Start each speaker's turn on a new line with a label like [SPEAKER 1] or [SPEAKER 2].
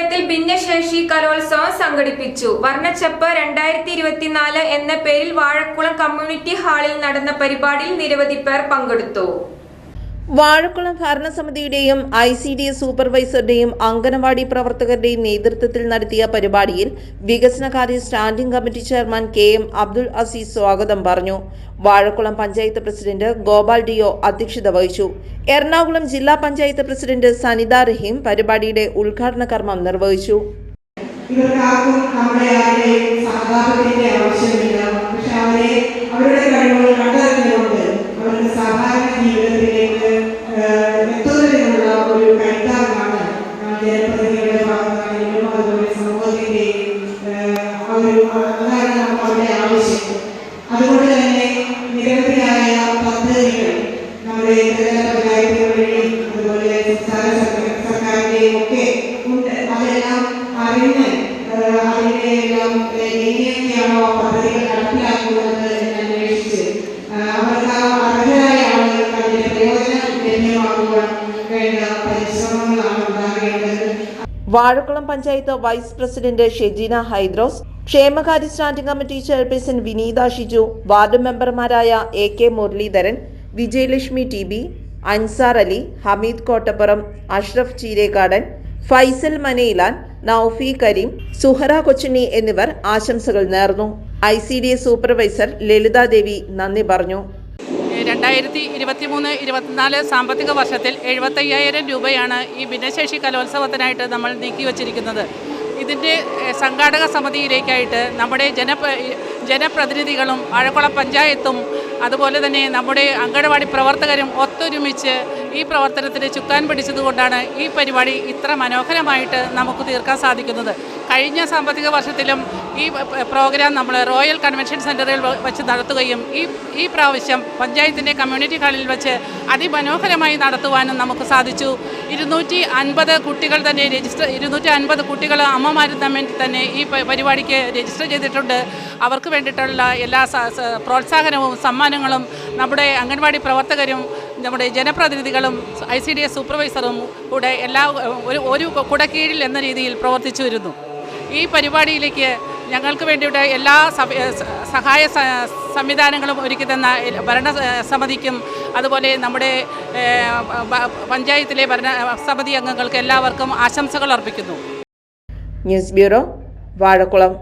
[SPEAKER 1] പഞ്ചായത്തിൽ ഭിന്നശേഷി കലോത്സവം സംഘടിപ്പിച്ചു. വർണച്ചപ്പ് രണ്ടായിരത്തി ഇരുപത്തിനാല് എന്ന പേരിൽ വാഴക്കുളം കമ്മ്യൂണിറ്റി ഹാളിൽ നടന്ന പരിപാടിയിൽ നിരവധി പേർ പങ്കെടുത്തു.
[SPEAKER 2] വാഴക്കുളം ഭരണസമിതിയുടെയും ഐ സി ഡി എസ് സൂപ്പർവൈസറുടെയും അംഗനവാടി പ്രവർത്തകരുടെയും നേതൃത്വത്തിൽ നടത്തിയ പരിപാടിയിൽ വികസനകാര്യ standing committee chairman K M Abdul Azeez സ്വാഗതം പറഞ്ഞു. വാഴക്കുളം പഞ്ചായത്ത് പ്രസിഡന്റ് ഗോപാൽ ഡിയോ അധ്യക്ഷത വഹിച്ചു. എറണാകുളം ജില്ലാ പഞ്ചായത്ത് പ്രസിഡന്റ് സനിത റഹീം പരിപാടിയുടെ ഉദ്ഘാടന കർമ്മം നിർവഹിച്ചു.
[SPEAKER 3] ഇവർക്കാർക്കും നമ്മുടെ ആരുടെയും സഹതാപത്തിന്റെ ആവശ്യമില്ല. പക്ഷെ അവരെ ഒരു അതാണ് നമുക്ക് ആവശ്യം അതുകൊണ്ട് തന്നെ നിരവധിയായ പദ്ധതികൾ നമ്മുടെ ത്രിതല പഞ്ചായത്തുകൾ അതുപോലെ സംസ്ഥാന സർക്കാരിന്റെയും ഒക്കെ ഉണ്ട് അതെല്ലാം അറിഞ്ഞ് അതിന്റെ എല്ലാം എങ്ങനെയൊക്കെയാണോ പദ്ധതികൾ നടപ്പിലാക്കുന്നത് അന്വേഷിച്ച് അവർക്ക് ആ അർഹരായ ആളുകൾക്ക് അതിന്റെ പ്രയോജനം ലഭ്യമാക്കുവാൻ വേണ്ട പരിശ്രമങ്ങളാണ് ഉണ്ടാകേണ്ടത്
[SPEAKER 2] വാഴക്കുളം പഞ്ചായത്ത് വൈസ് പ്രസിഡന്റ് ഷെജീന ഹൈദ്രോസ് ക്ഷേമകാര്യ standing committee chairperson Vineetha Shiju ward മെമ്പർമാരായ A K Muraleedharan Vijayalakshmi T B Ansar Ali Hameed Kottappuram Ashraf Cheerekkadan Faisal Manayilan Noufi Kareem Suhara Kochunni എന്നിവർ ആശംസകൾ നേർന്നു. I C D S supervisor Lalithadevi നന്ദി പറഞ്ഞു.
[SPEAKER 4] രണ്ടായിരത്തി ഇരുപത്തി മൂന്ന് ഇരുപത്തിനാല് സാമ്പത്തിക വർഷത്തിൽ എഴുപത്തയ്യായിരം രൂപയാണ് ഈ ഭിന്നശേഷി കലോത്സവത്തിനായിട്ട് നമ്മൾ നീക്കി വച്ചിരിക്കുന്നത് ഇതിന്റെ സംഘാടക സമിതിയിലേക്കായിട്ട് നമ്മുടെ ജന ജനപ്രതിനിധികളും ആഴക്കുളം പഞ്ചായത്തും അതുപോലെ തന്നെ നമ്മുടെ അങ്കണവാടി പ്രവർത്തകരും ഒത്തൊരുമിച്ച് ഈ പ്രവർത്തനത്തിന് ചുക്കാൻ പിടിച്ചതുകൊണ്ടാണ് ഈ പരിപാടി ഇത്ര മനോഹരമായിട്ട് നമുക്ക് തീർക്കാൻ സാധിക്കുന്നത്. കഴിഞ്ഞ സാമ്പത്തിക വർഷത്തിലും ഈ പ്രോഗ്രാം നമ്മൾ റോയൽ കൺവെൻഷൻ സെന്ററിൽ വ- വെച്ച് നടത്തുകയും ഈ ഈ പ്രാവശ്യം പഞ്ചായത്തിന്റെ കമ്മ്യൂണിറ്റി ഹാളിൽ വെച്ച് അതിമനോഹരമായി നടത്തുവാനും നമുക്ക് സാധിച്ചു. ഇരുന്നൂറ്റി അൻപത് കുട്ടികൾ തന്നെ രജിസ്റ്റർ ഇരുന്നൂറ്റി അൻപത് കുട്ടികൾ അമ്മമാരും തമ്മിൽ തന്നെ ഈ പരിപാടിക്ക് രജിസ്റ്റർ ചെയ്തിട്ടുണ്ട്. അവർക്ക് വേണ്ടിയിട്ടുള്ള എല്ലാ പ്രോത്സാഹനവും സമ്മാനങ്ങളും നമ്മുടെ അംഗൻവാടി പ്രവർത്തകരും നമ്മുടെ ജനപ്രതിനിധികളും ഐ സി ഡി എസ് സൂപ്പർവൈസറും കൂടെ എല്ലാ ഒരു ഒരു കുടക്കീഴിൽ എന്ന രീതിയിൽ പ്രവർത്തിച്ചു വരുന്നു. ഈ പരിപാടിയിലേക്ക് ഞങ്ങൾക്ക് വേണ്ടിയിട്ട് എല്ലാ സഹായ സംവിധാനങ്ങളും ഒരുക്കി തന്ന ഭരണസമിതിക്കും അതുപോലെ നമ്മുടെ പഞ്ചായത്തിലെ ഭരണസമിതി അംഗങ്ങൾക്ക് എല്ലാവർക്കും ആശംസകൾ അർപ്പിക്കുന്നു.
[SPEAKER 2] News bureau Vazhakulam.